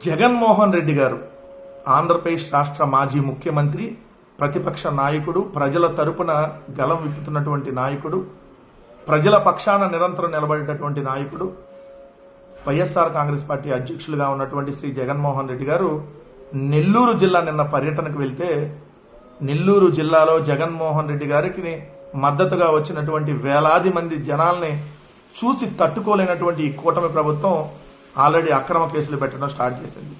జగన్మోహన్ రెడ్డి గారు ఆంధ్రప్రదేశ్ రాష్ట్ర మాజీ ముఖ్యమంత్రి ప్రతిపక్ష నాయకుడు ప్రజల తరపున గలం విప్పుతున్నటువంటి నాయకుడు ప్రజల పక్షాన నిరంతరం నిలబడేటటువంటి నాయకుడు వైఎస్ఆర్ కాంగ్రెస్ పార్టీ అధ్యక్షులుగా ఉన్నటువంటి శ్రీ జగన్మోహన్ రెడ్డి గారు నెల్లూరు జిల్లా నిన్న పర్యటనకు వెళ్తే నెల్లూరు జిల్లాలో జగన్మోహన్ రెడ్డి గారికి మద్దతుగా వచ్చినటువంటి వేలాది మంది జనాల్ని చూసి తట్టుకోలేనటువంటి ఈ కూటమి ప్రభుత్వం ఆల్రెడీ అక్రమ కేసులు పెట్టడం స్టార్ట్ చేసింది.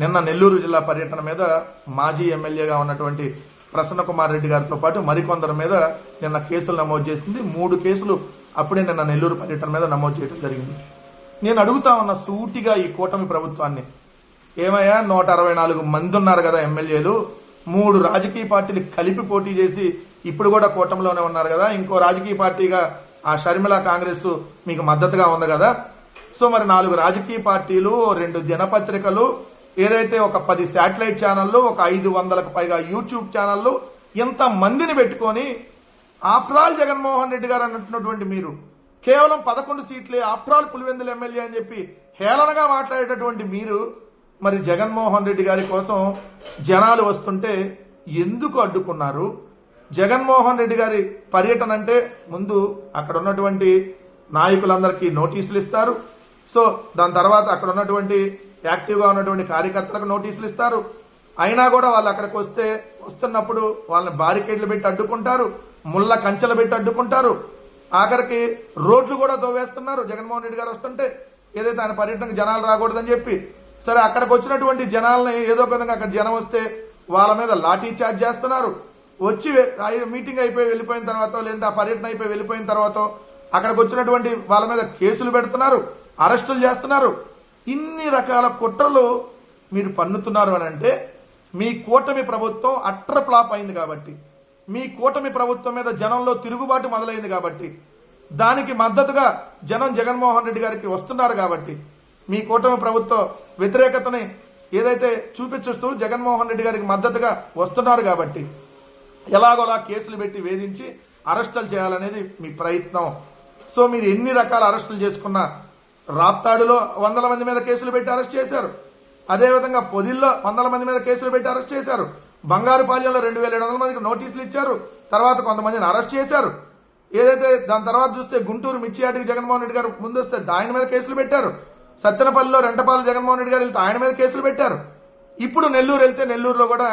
నిన్న నెల్లూరు జిల్లా పర్యటన మీద మాజీ ఎమ్మెల్యేగా ఉన్నటువంటి ప్రసన్న కుమార్ రెడ్డి గారితో పాటు మరికొందరి మీద నిన్న కేసులు నమోదు చేసింది. మూడు కేసులు అప్పుడే నిన్న నెల్లూరు పర్యటన మీద నమోదు చేయడం జరిగింది. నేను అడుగుతా ఉన్న సూటిగా ఈ కూటమి ప్రభుత్వాన్ని. ఏమయ్యా నూట అరవై నాలుగు మంది ఉన్నారు కదా ఎమ్మెల్యేలు. మూడు రాజకీయ పార్టీలు కలిపి పోటీ చేసి ఇప్పుడు కూడా కూటమిలోనే ఉన్నారు కదా. ఇంకో రాజకీయ పార్టీగా ఆ షర్మిల కాంగ్రెస్ మీకు మద్దతుగా ఉంది కదా. సో మరి నాలుగు రాజకీయ పార్టీలు రెండు దినపత్రికలు ఏదైతే ఒక పది శాటిలైట్ ఛానళ్ళు ఒక ఐదు వందలకు పైగా యూట్యూబ్ ఛానళ్ళు ఇంత మందిని పెట్టుకొని ఆఫ్రాల్ జగన్మోహన్ రెడ్డి గారు అన్నట్టున్నటువంటి మీరు కేవలం పదకొండు సీట్లే ఆఫ్రాల్ పులివెందుల ఎమ్మెల్యే అని చెప్పి హేళనగా మాట్లాడేటటువంటి మీరు మరి జగన్మోహన్ రెడ్డి గారి కోసం జనాలు వస్తుంటే ఎందుకు అడ్డుకున్నారు? జగన్మోహన్ రెడ్డి గారి పర్యటన అంటే ముందు అక్కడ ఉన్నటువంటి నాయకులందరికీ నోటీసులు ఇస్తారు సో దాని తర్వాత అక్కడ ఉన్నటువంటి యాక్టివ్గా ఉన్నటువంటి కార్యకర్తలకు నోటీసులు ఇస్తారు. అయినా కూడా వాళ్ళు అక్కడికి వస్తే వస్తున్నప్పుడు వాళ్ళని బారికేడ్లు పెట్టి అడ్డుకుంటారు ముళ్ళ కంచెలు పెట్టి అడ్డుకుంటారు. ఆఖరికి రోడ్లు కూడా తోవేస్తున్నారు జగన్మోహన్ రెడ్డి గారు వస్తుంటే. ఏదైతే ఆయన పర్యటనకు జనాలు రాకూడదని చెప్పి. సరే అక్కడికి వచ్చినటువంటి జనాలని ఏదో ఒక విధంగా అక్కడ జనం వస్తే వాళ్ళ మీద లాఠీ చార్జ్ చేస్తున్నారు. వచ్చి మీటింగ్ అయిపోయి వెళ్ళిపోయిన తర్వాత లేదంటే ఆ పర్యటన అయిపోయి వెళ్ళిపోయిన తర్వాత అక్కడికి వచ్చినటువంటి వాళ్ళ మీద కేసులు పెడుతున్నారు. అరెస్టులు చేస్తున్నారు. ఇన్ని రకాల కుట్రలు మీరు పన్నుతున్నారు అని అంటే మీ కూటమి ప్రభుత్వం అట్ర ఫ్లాప్ అయింది కాబట్టి మీ కూటమి ప్రభుత్వం మీద జనంలో తిరుగుబాటు మొదలైంది కాబట్టి దానికి మద్దతుగా జనం జగన్మోహన్ రెడ్డి గారికి వస్తున్నారు కాబట్టి మీ కూటమి ప్రభుత్వ వ్యతిరేకతని ఏదైతే చూపించుస్తూ జగన్మోహన్ రెడ్డి గారికి మద్దతుగా వస్తున్నారు కాబట్టి ఎలాగోలా కేసులు పెట్టి వేధించి అరెస్టులు చేయాలనేది మీ ప్రయత్నం. సో మీరు ఎన్ని రకాల అరెస్టులు చేసుకున్నా రాప్తాడులో వందల మంది మీద కేసులు పెట్టి అరెస్ట్ చేశారు. అదేవిధంగా పొదిల్లో వందల మంది మీద కేసులు పెట్టి అరెస్ట్ చేశారు. బంగారుపాలెంలో రెండు వేల ఏడు వందల మందికి నోటీసులు ఇచ్చారు. తర్వాత కొంతమందిని అరెస్ట్ చేశారు. ఏదైతే దాని తర్వాత చూస్తే గుంటూరు మిర్చియాటికి జగన్మోహన్ రెడ్డి గారు ముందు వస్తే ఆయన మీద కేసులు పెట్టారు. సత్తెనపల్లిలో రెంటపాల జగన్మోహన్ రెడ్డి గారు వెళ్తే ఆయన మీద కేసులు పెట్టారు. ఇప్పుడు నెల్లూరు వెళ్తే నెల్లూరులో కూడా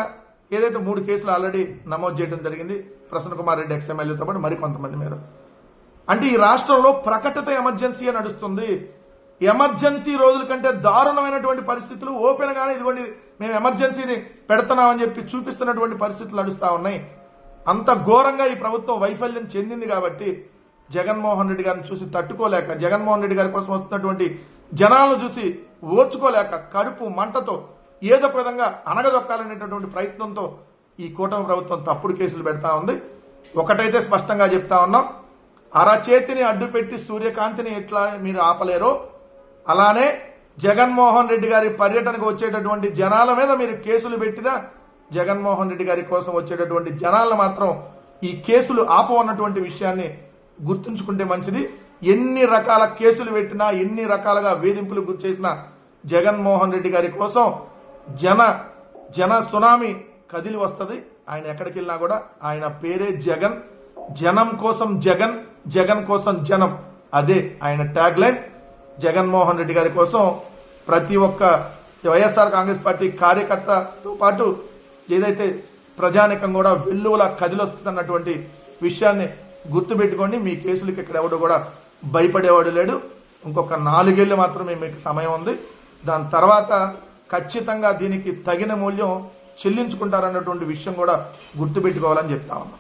ఏదైతే మూడు కేసులు ఆల్రెడీ నమోదు చేయడం జరిగింది ప్రసన్న కుమార్ రెడ్డి ఎక్స్ఎమ్మెల్యేతో పాటు మరి కొంతమంది మీద. అంటే ఈ రాష్ట్రంలో ప్రకటిత ఎమర్జెన్సీ నడుస్తుంది? ఎమర్జెన్సీ రోజుల కంటే దారుణమైనటువంటి పరిస్థితులు ఓపెన్ గానే ఇదిగోండి మేము ఎమర్జెన్సీని పెడుతున్నామని చెప్పి చూపిస్తున్నటువంటి పరిస్థితులు నడుస్తా ఉన్నాయి. అంత ఘోరంగా ఈ ప్రభుత్వం వైఫల్యం చెందింది కాబట్టి జగన్మోహన్ రెడ్డి గారిని చూసి తట్టుకోలేక జగన్మోహన్ రెడ్డి గారి కోసం వస్తున్నటువంటి జనాలను చూసి ఓర్చుకోలేక కడుపు మంటతో ఏదో ఒక విధంగా అనగదొక్కాలనేటటువంటి ప్రయత్నంతో ఈ కూటమి ప్రభుత్వం తప్పుడు కేసులు పెడతా ఉంది. ఒకటైతే స్పష్టంగా చెప్తా ఉన్నాం అరచేతిని అడ్డుపెట్టి సూర్యకాంతిని ఎట్లా మీరు ఆపలేరో అలానే జగన్మోహన్ రెడ్డి గారి పర్యటనకు వచ్చేటటువంటి జనాల మీద మీరు కేసులు పెట్టినా జగన్మోహన్ రెడ్డి గారి కోసం వచ్చేటటువంటి జనాలను మాత్రం ఈ కేసులు ఆపవన్నటువంటి విషయాన్ని గుర్తుంచుకుంటే మంచిది. ఎన్ని రకాల కేసులు పెట్టినా ఎన్ని రకాలుగా వేధింపులు గురిచేసిన జగన్మోహన్ రెడ్డి గారి కోసం జన జన సునామీ కదిలి వస్తుంది. ఆయన ఎక్కడికి వెళ్ళినా కూడా ఆయన పేరే జగన్. జనం కోసం జగన్ జగన్ కోసం జనం. అదే ఆయన ట్యాగ్ లైన్ జగన్మోహన్ రెడ్డి గారి కోసం ప్రతి ఒక్క వైఎస్ఆర్ కాంగ్రెస్ పార్టీ కార్యకర్తతో పాటు ఏదైతే ప్రజానికం కూడా వెల్లువలా కదిలొస్తుందన్నటువంటి విషయాన్ని గుర్తుపెట్టుకోండి. మీ కేసులకి ఇక్కడ ఎవడు కూడా భయపడేవాడు లేడు. ఇంకొక నాలుగేళ్ళు మాత్రమే మీకు సమయం ఉంది. దాని తర్వాత ఖచ్చితంగా దీనికి తగిన మూల్యం చెల్లించుకుంటారన్నటువంటి విషయం కూడా గుర్తుపెట్టుకోవాలని చెప్తా ఉన్నాం.